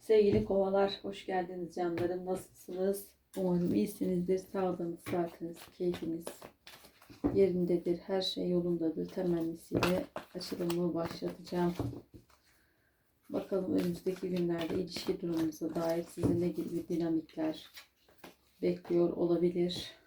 Sevgili kovalar, hoş geldiniz canlarım. Nasılsınız? Umarım iyisinizdir. Sağlığınız, saatiniz, keyfiniz yerindedir. Her şey yolundadır. Temennisiyle açılımı başlatacağım. Bakalım önümüzdeki günlerde ilişki durumunuza dair sizi ne gibi dinamikler bekliyor olabilir.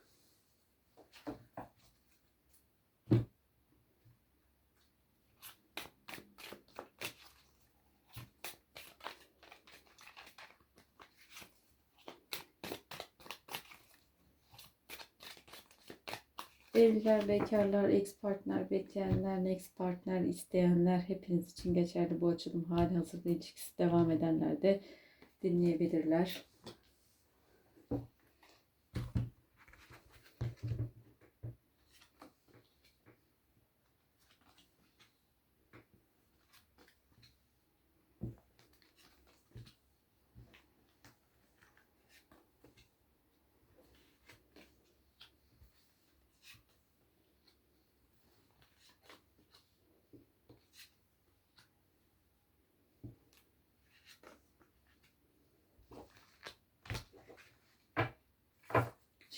Evliler, bekarlar, ex partner bekleyenler, next partner isteyenler hepiniz için geçerli bu açılım. Hali hazırda ilişkisi devam edenler de dinleyebilirler.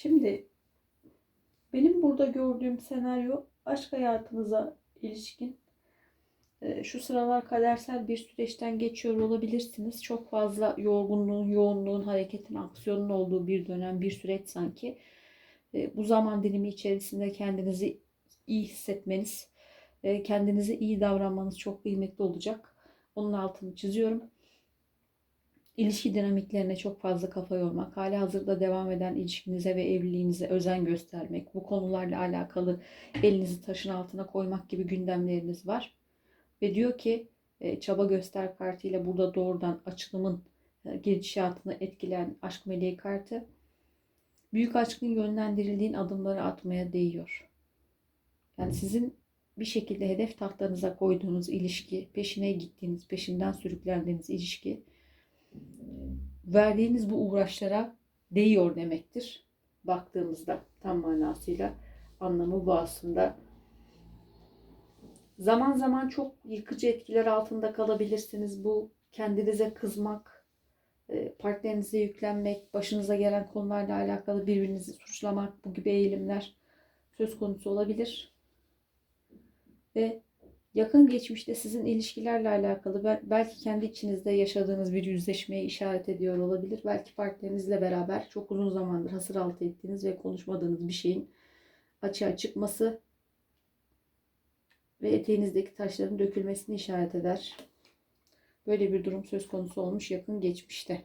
Şimdi benim burada gördüğüm senaryo aşk hayatınıza ilişkin e, şu sıralar kadersel bir süreçten geçiyor olabilirsiniz. Çok fazla yorgunluğun, yoğunluğun, hareketin, aksiyonun olduğu bir dönem, bir süreç sanki. E, Bu zaman dilimi içerisinde kendinizi iyi hissetmeniz, e, kendinize iyi davranmanız çok kıymetli olacak. Onun altını çiziyorum ilişki dinamiklerine çok fazla kafa yormak, hali hazırda devam eden ilişkinize ve evliliğinize özen göstermek, bu konularla alakalı elinizi taşın altına koymak gibi gündemleriniz var. Ve diyor ki e, çaba göster kartıyla burada doğrudan açılımın e, gidişatını etkileyen aşk meleği kartı. Büyük aşkın yönlendirildiğin adımları atmaya değiyor. Yani sizin bir şekilde hedef tahtanıza koyduğunuz ilişki, peşine gittiğiniz, peşinden sürüklendiğiniz ilişki verdiğiniz bu uğraşlara değiyor demektir. Baktığımızda tam manasıyla anlamı bu aslında. Zaman zaman çok yıkıcı etkiler altında kalabilirsiniz. Bu kendinize kızmak, e, partnerinize yüklenmek, başınıza gelen konularla alakalı birbirinizi suçlamak bu gibi eğilimler söz konusu olabilir. Ve yakın geçmişte sizin ilişkilerle alakalı bel- belki kendi içinizde yaşadığınız bir yüzleşmeye işaret ediyor olabilir. Belki partnerinizle beraber çok uzun zamandır hasır altı ettiğiniz ve konuşmadığınız bir şeyin açığa çıkması ve eteğinizdeki taşların dökülmesini işaret eder. Böyle bir durum söz konusu olmuş yakın geçmişte.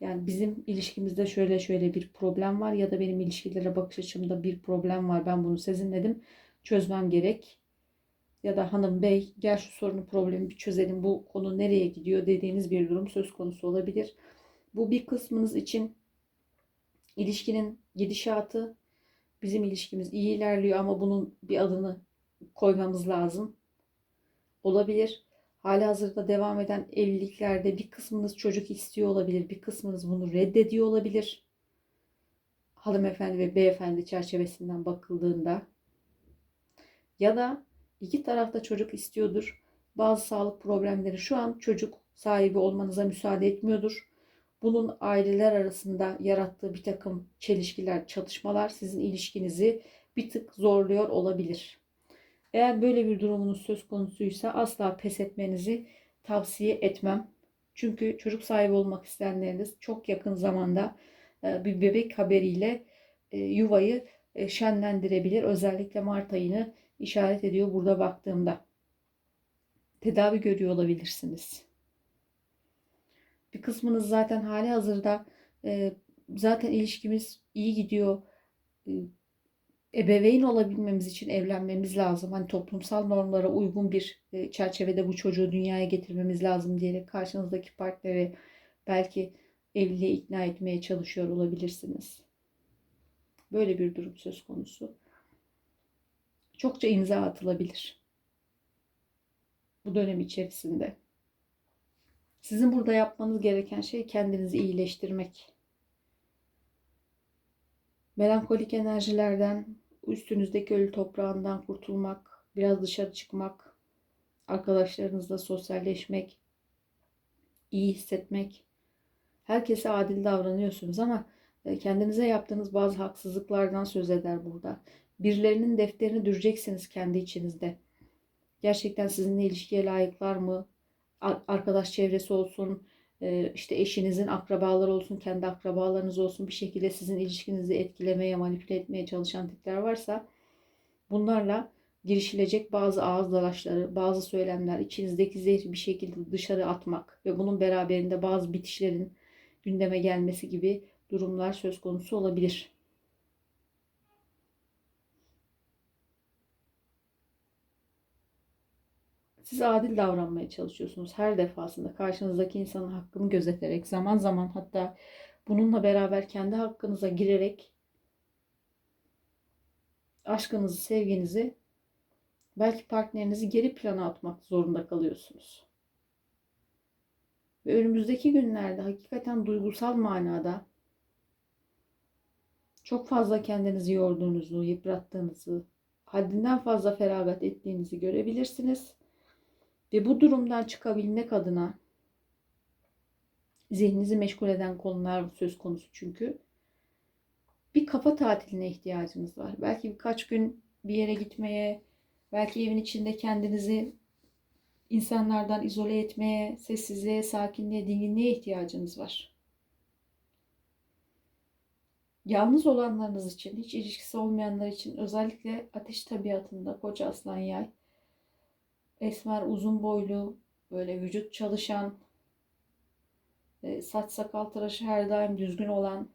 Yani bizim ilişkimizde şöyle şöyle bir problem var ya da benim ilişkilere bakış açımda bir problem var. Ben bunu sezinledim. Çözmem gerek ya da hanım bey gel şu sorunu problemi bir çözelim bu konu nereye gidiyor dediğiniz bir durum söz konusu olabilir. Bu bir kısmınız için ilişkinin gidişatı bizim ilişkimiz iyi ilerliyor ama bunun bir adını koymamız lazım. Olabilir. Hali hazırda devam eden evliliklerde bir kısmınız çocuk istiyor olabilir, bir kısmınız bunu reddediyor olabilir. Hanımefendi ve beyefendi çerçevesinden bakıldığında ya da İki tarafta çocuk istiyordur. Bazı sağlık problemleri şu an çocuk sahibi olmanıza müsaade etmiyordur. Bunun aileler arasında yarattığı bir takım çelişkiler, çatışmalar sizin ilişkinizi bir tık zorluyor olabilir. Eğer böyle bir durumunuz söz konusuysa asla pes etmenizi tavsiye etmem. Çünkü çocuk sahibi olmak isteyenleriniz çok yakın zamanda e, bir bebek haberiyle e, yuvayı e, şenlendirebilir. Özellikle Mart ayını işaret ediyor burada baktığımda. Tedavi görüyor olabilirsiniz. Bir kısmınız zaten hali hazırda e, zaten ilişkimiz iyi gidiyor. E, ebeveyn olabilmemiz için evlenmemiz lazım. Hani toplumsal normlara uygun bir e, çerçevede bu çocuğu dünyaya getirmemiz lazım diyerek karşınızdaki partneri belki evliliğe ikna etmeye çalışıyor olabilirsiniz. Böyle bir durum söz konusu çokça imza atılabilir. Bu dönem içerisinde. Sizin burada yapmanız gereken şey kendinizi iyileştirmek. Melankolik enerjilerden, üstünüzdeki ölü toprağından kurtulmak, biraz dışarı çıkmak, arkadaşlarınızla sosyalleşmek, iyi hissetmek. Herkese adil davranıyorsunuz ama e, kendinize yaptığınız bazı haksızlıklardan söz eder burada. Birilerinin defterini düreceksiniz kendi içinizde. Gerçekten sizinle ilişkiye layıklar mı? Arkadaş çevresi olsun, e, işte eşinizin akrabaları olsun, kendi akrabalarınız olsun bir şekilde sizin ilişkinizi etkilemeye, manipüle etmeye çalışan tipler varsa bunlarla girişilecek bazı ağız dalaşları, bazı söylemler, içinizdeki zehri bir şekilde dışarı atmak ve bunun beraberinde bazı bitişlerin gündeme gelmesi gibi durumlar söz konusu olabilir. Siz adil davranmaya çalışıyorsunuz her defasında karşınızdaki insanın hakkını gözeterek zaman zaman hatta bununla beraber kendi hakkınıza girerek aşkınızı, sevginizi belki partnerinizi geri plana atmak zorunda kalıyorsunuz. Ve önümüzdeki günlerde hakikaten duygusal manada çok fazla kendinizi yorduğunuzu, yıprattığınızı, haddinden fazla feragat ettiğinizi görebilirsiniz. Ve bu durumdan çıkabilmek adına zihninizi meşgul eden konular söz konusu çünkü. Bir kafa tatiline ihtiyacınız var. Belki birkaç gün bir yere gitmeye, belki evin içinde kendinizi insanlardan izole etmeye, sessizliğe, sakinliğe, dinginliğe ihtiyacınız var. Yalnız olanlarınız için, hiç ilişkisi olmayanlar için özellikle ateş tabiatında koç aslan yay, esmer uzun boylu, böyle vücut çalışan, e, saç sakal tıraşı her daim düzgün olan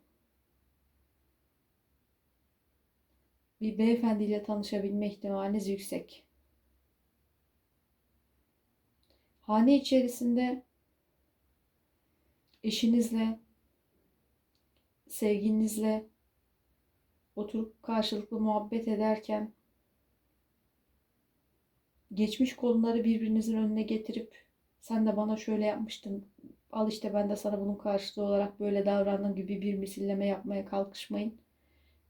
bir beyefendiyle tanışabilme ihtimaliniz yüksek. Hane içerisinde eşinizle, sevgilinizle oturup karşılıklı muhabbet ederken geçmiş konuları birbirinizin önüne getirip sen de bana şöyle yapmıştın. Al işte ben de sana bunun karşılığı olarak böyle davrandım gibi bir misilleme yapmaya kalkışmayın.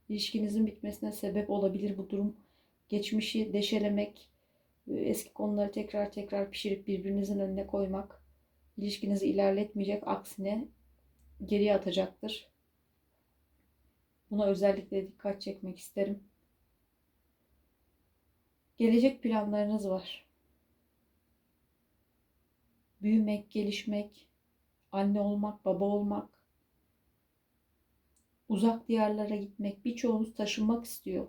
İlişkinizin bitmesine sebep olabilir bu durum. Geçmişi deşelemek, eski konuları tekrar tekrar pişirip birbirinizin önüne koymak ilişkinizi ilerletmeyecek. Aksine geriye atacaktır. Buna özellikle dikkat çekmek isterim. Gelecek planlarınız var. Büyümek, gelişmek, anne olmak, baba olmak, uzak diyarlara gitmek, birçoğunuz taşınmak istiyor.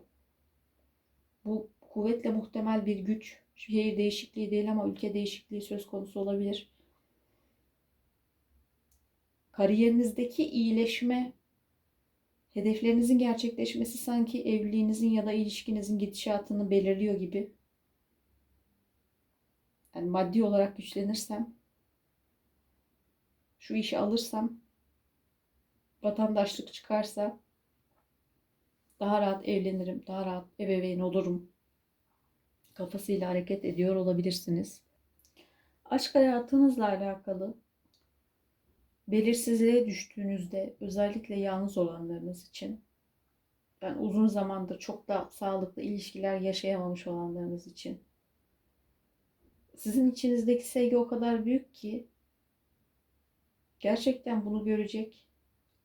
Bu kuvvetle muhtemel bir güç. Şehir değişikliği değil ama ülke değişikliği söz konusu olabilir. Kariyerinizdeki iyileşme, hedeflerinizin gerçekleşmesi sanki evliliğinizin ya da ilişkinizin gidişatını belirliyor gibi. Yani maddi olarak güçlenirsem, şu işi alırsam, vatandaşlık çıkarsa daha rahat evlenirim, daha rahat ebeveyn olurum kafasıyla hareket ediyor olabilirsiniz. Aşk hayatınızla alakalı belirsizliğe düştüğünüzde özellikle yalnız olanlarınız için yani uzun zamandır çok da sağlıklı ilişkiler yaşayamamış olanlarınız için sizin içinizdeki sevgi o kadar büyük ki gerçekten bunu görecek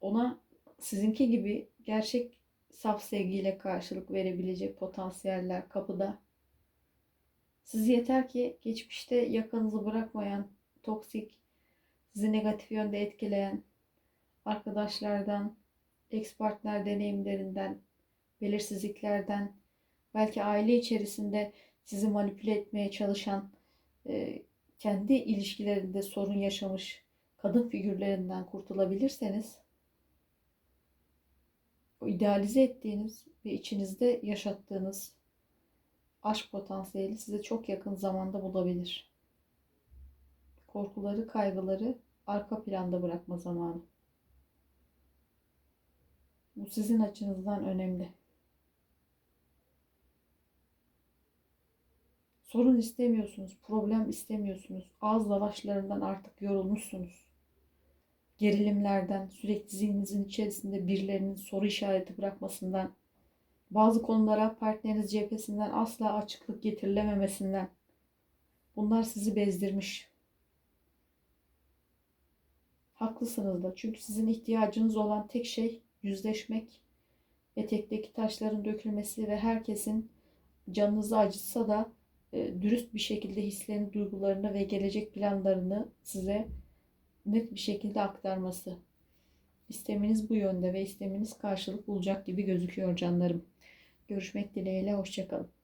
ona sizinki gibi gerçek saf sevgiyle karşılık verebilecek potansiyeller kapıda. Siz yeter ki geçmişte yakanızı bırakmayan, toksik, sizi negatif yönde etkileyen arkadaşlardan, ex partner deneyimlerinden, belirsizliklerden, belki aile içerisinde sizi manipüle etmeye çalışan, e, kendi ilişkilerinde sorun yaşamış kadın figürlerinden kurtulabilirseniz, o idealize ettiğiniz ve içinizde yaşattığınız aşk potansiyeli size çok yakın zamanda bulabilir. Korkuları, kaygıları arka planda bırakma zamanı. Bu sizin açınızdan önemli. Sorun istemiyorsunuz, problem istemiyorsunuz. Ağız lavaşlarından artık yorulmuşsunuz. Gerilimlerden, sürekli zihninizin içerisinde birilerinin soru işareti bırakmasından, bazı konulara partneriniz cephesinden asla açıklık getirilememesinden bunlar sizi bezdirmiş. Haklısınız da. Çünkü sizin ihtiyacınız olan tek şey yüzleşmek, etekteki taşların dökülmesi ve herkesin canınızı acıtsa da e, dürüst bir şekilde hislerini, duygularını ve gelecek planlarını size net bir şekilde aktarması. İsteminiz bu yönde ve isteminiz karşılık bulacak gibi gözüküyor canlarım. Görüşmek dileğiyle, hoşçakalın.